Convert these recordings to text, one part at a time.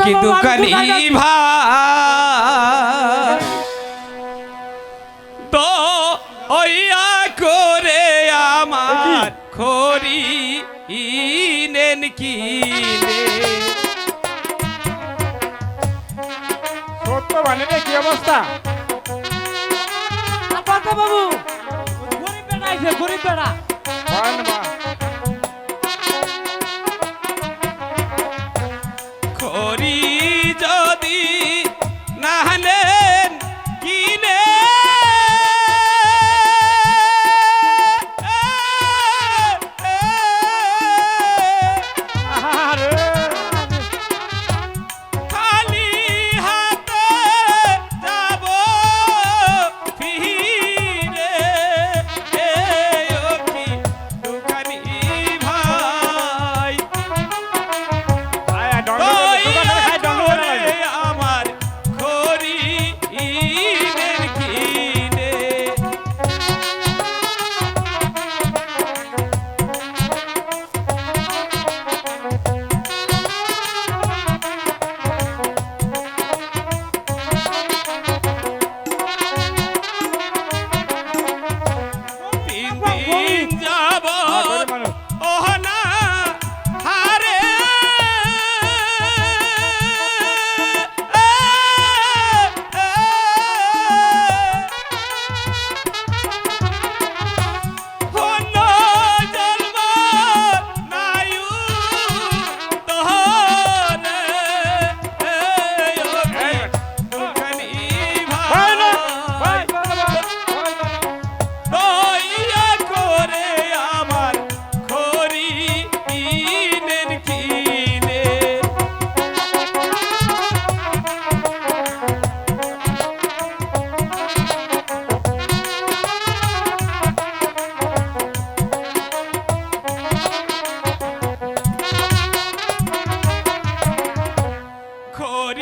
আমি দুঃখানি? ভাই তো ওইয়া করে আমার খড়ি নেন কি সত্য মানে কি অবস্থা? বাবু গরিব বেড়া গরিব বেড়া।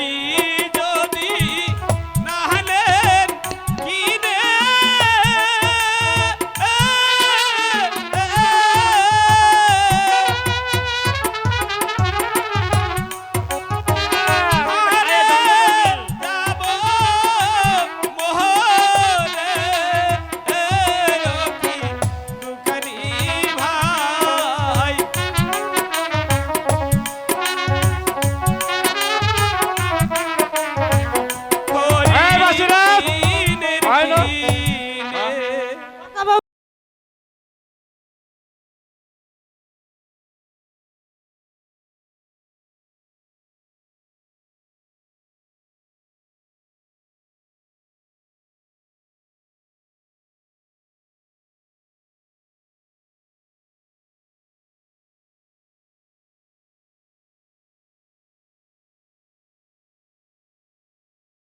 aí.